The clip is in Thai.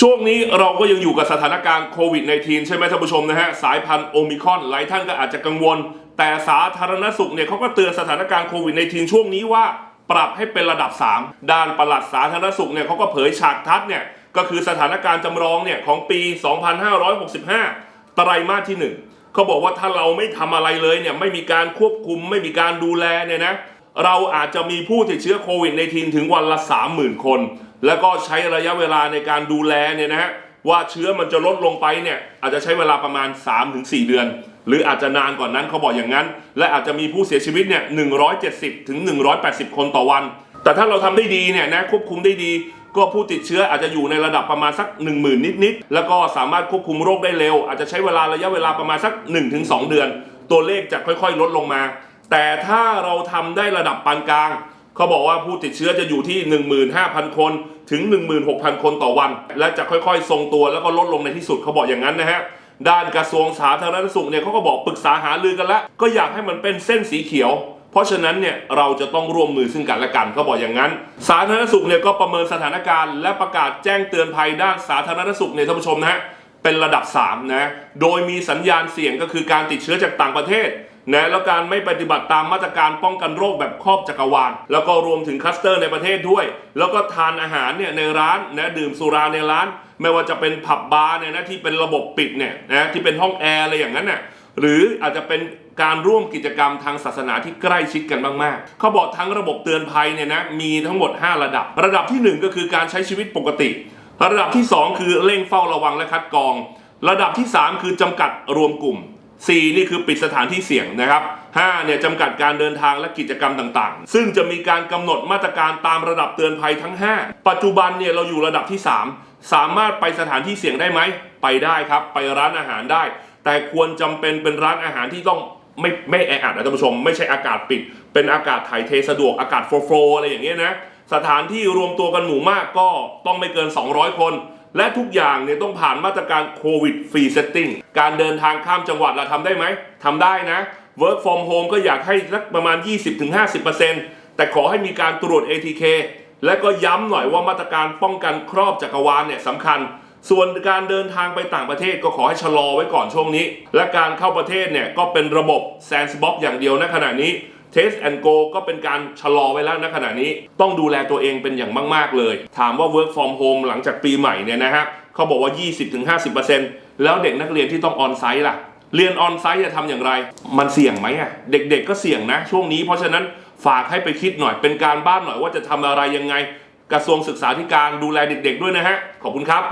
ช่วงนี้เราก็ยังอยู่กับสถานการณ์โควิด -19 ใช่ไหมท่านผู้ชมนะฮะ สายพันธุ์โอมิครอนหลายท่านก็อาจจะกังวล แต่สาธารณสุขเนี่ยเขาก็เตือนสถานการณ์โควิด -19 ช่วงนี้ว่าปรับให้เป็นระดับ 3 ด้านปลัดสาธารณสุขเนี่ยเขาก็เผยฉากทัศน์เนี่ย ก็คือสถานการณ์จำลองเนี่ยของปี 2565 ไตรมาสที่ 1 เขาบอกว่าถ้าเราไม่ทำอะไรเลยเนี่ยไม่มีการควบคุมไม่มีการดูแลเนี่ยนะเราอาจจะมีผู้ติดเชื้อโควิด -19 ถึงวันละ 30,000 คน แล้วก็ใช้ระยะเวลาในการดูแลเนี่ยนะฮะว่าเชื้อมันจะลดลงไปเนี่ยอาจจะใช้เวลาประมาณ 3-4 เดือน หรืออาจจะนานกว่านั้นเขาบอกอย่างนั้น และอาจจะมีผู้เสียชีวิตเนี่ย170ถึง180 คนต่อวัน แต่ถ้าเราทำได้ดีเนี่ยนะควบคุมได้ดี ก็ผู้ติดเชื้ออาจจะอยู่ในระดับประมาณสัก 1 0,000 นิดๆแล้วก็สามารถควบคุมโรคได้เร็ว อาจจะใช้เวลาระยะเวลาประมาณสัก 1-2 เดือน ตัวเลขจะค่อยๆ ลดลงมา แต่ถ้าเราทำได้ระดับปานกลาง เขาบอกว่าผู้ติดเชื้อจะอยู่ที่ 15,000 คนถึง 16,000 คนต่อวัน และจะค่อยๆ ทรงตัวแล้วก็ลดลงในที่สุดเขาบอกอย่างนั้นนะฮะด้านกระทรวงสาธารณสุขเนี่ยเขาก็บอกปรึกษาหารือกันแล้ว ก็อยากให้มันเป็นเส้นสีเขียว เพราะฉะนั้นเนี่ยเราจะต้องร่วมมือซึ่งกันและกันเขาบอกอย่างนั้น สาธารณสุขเนี่ยก็ประเมินสถานการณ์ และประกาศแจ้งเตือนภัยด้านสาธารณสุขเนี่ยท่านผู้ชมนะฮะเป็นระดับ3นะโดยมีสัญญาณเสี่ยงก็คือการติดเชื้อจากต่างประเทศ นะแล้วการไม่ปฏิบัติตามมาตรการป้องกันโรคแบบครอบจักรวาล แล้วก็รวมถึงคัสเตอร์ในประเทศด้วย แล้วก็ทานอาหารเนี่ยในร้านนะดื่มสุราในร้าน ไม่ว่าจะเป็นผับบาร์เนี่ยนะที่เป็นระบบปิดเนี่ยนะที่เป็นห้องแอร์อะไรอย่างนั้นน่ะหรืออาจจะเป็นการร่วมกิจกรรมทางศาสนาที่ใกล้ชิดกันมาก ๆ เขาบอกทั้งระบบเตือนภัยเนี่ยนะมีทั้งหมด 5 ระดับ ระดับทีหนึ่1 ก็คือการใช้ชีวิตปกติ ระดับที่ 2 คือเร่งเฝ้าระวังและคัดกรอง ระดับที่ 3 คือจำกัดรวมกลุ่ม 4 นี่คือปิดสถานที่เสี่ยงนะครับ5เนี่ยจำกัดการเดินทางและกิจกรรมต่างๆ ซึ่งจะมีการกำหนดมาตรการตามระดับเตือนภัยทั้ง 5 ปัจจุบันเนี่ยเราอยู่ระดับที่ 3 สามารถไปสถานที่เสี่ยงได้ไหม ไปได้ครับ ไปร้านอาหารได้ แต่ควรจำเป็นเป็นร้านอาหารที่ต้องไม่ไม่แออัดนะท่านผู้ชม ไม่ใช่อากาศปิด เป็นอากาศถ่ายเทสะดวกอากาศโฟล์อะไรอย่างเงี้ยนะสถานที่รวมตัวกันหมู่มากก็ต้องไม่เกิน 200 คน และทุกอย่างเนี่ยต้องผ่านมาตรการโควิดฟรีเซตติ้งการเดินทางข้ามจังหวัดเราทำได้ไหมทำได้นะ Work from home ก็อยากให้สักประมาณ 20-50%แต่ขอให้มีการตรวจ ATK และก็ย้ำหน่อยว่ามาตรการป้องกันครอบจักรวาลเนี่ยสำคัญ ส่วนการเดินทางไปต่างประเทศก็ขอให้ชะลอไว้ก่อนช่วงนี้ และการเข้าประเทศเนี่ยก็เป็นระบบ Sandbox อย่างเดียวณขณะนี้ Test and Go ก็เป็นการชะลอไว้แล้วณขณะนี้ ต้องดูแลตัวเองเป็นอย่างมาก ๆ เลย ถามว่า Work from Home หลังจากปีใหม่เนี่ยนะฮะเขาบอกว่า 20-50%แล้วเด็กนักเรียนที่ต้องออนไซต์ล่ะ เรียนออนไซต์จะทำอย่างไร มันเสี่ยงไหมอะเด็กๆก็เสี่ยงนะ ช่วงนี้เพราะฉะนั้นฝากให้ไปคิดหน่อยเป็นการบ้านหน่อยว่าจะทำอะไรยังไง กระทรวงศึกษาธิการดูแลเด็ก ๆ ด้วยนะฮะขอบคุณครับ